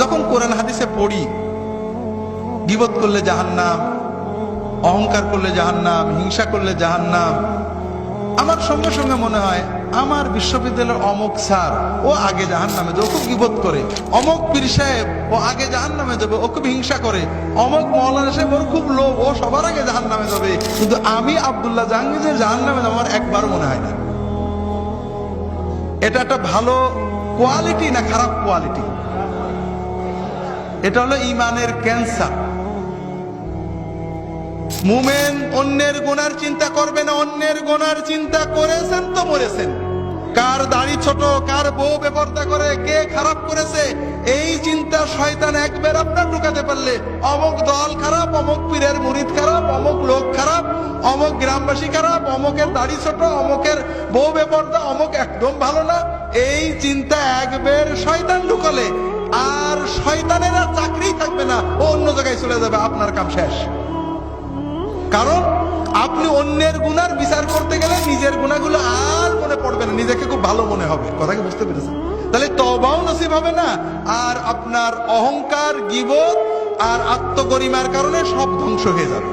যখন কোরআন হাদিসে পড়ি, গিবত করলে জাহান্নাম, অহংকার করলে জাহান্নাম, হিংসা করলে জাহান্নাম, আমার সঙ্গে সঙ্গে মনে হয় আমার বিশ্ববিদ্যালয়ের অমুক স্যার, ও আগে জাহান নামে যাবে, ও খুব গিবত করে। অমুক পীর সাহেব, ও আগে জাহান নামে যাবে, ও খুব হিংসা করে। অমুক মৌলানা সাহেব, ওর খুব লোভ, ও সবার আগে জাহান নামে যাবে। কিন্তু আমি আবদুল্লাহ জাহাঙ্গীরের জাহান নামে আমার একবার মনে হয় না। এটা একটা ভালো কোয়ালিটি না খারাপ কোয়ালিটি? এটা হলো ইমানের ক্যান্সার। মুমেন অন্যের গোনার চিন্তা করবে না, অন্যের গোনার চিন্তা করেছেন তো মরেছেন। কার দাড়ি ছোট, কার বউ বেপর্দা করে, কে খারাপ করেছে, এই চিন্তা শয়তান একবার আপনার ঢুকাতে পারলে, অমুক দল খারাপ, অমক পীরের মুরিদ খারাপ, অমুক লোক খারাপ, অমুক গ্রামবাসী খারাপ, অমকের দাড়ি ছোট, অমুকের বউ বেপর্দা, অমুক একদম ভালো না। এই চিন্তা একবার শয়তান ঢুকালে, আর শয়তানের থাকবে না ও অন্য জায়গায় চলে যাবে, আপনার কাম শেষ। কারণ আপনি অন্যের গুনার বিচার করতে গেলে নিজের গুণাগুলো আর মনে পড়বে না, নিজেকে খুব ভালো মনে হবে। কথা কি বুঝতে পেরেছেন? তাহলে তবাও নসিব হবে না, আর আপনার অহংকার, গিবত আর আত্মগরিমার কারণে সব ধ্বংস হয়ে যাবে।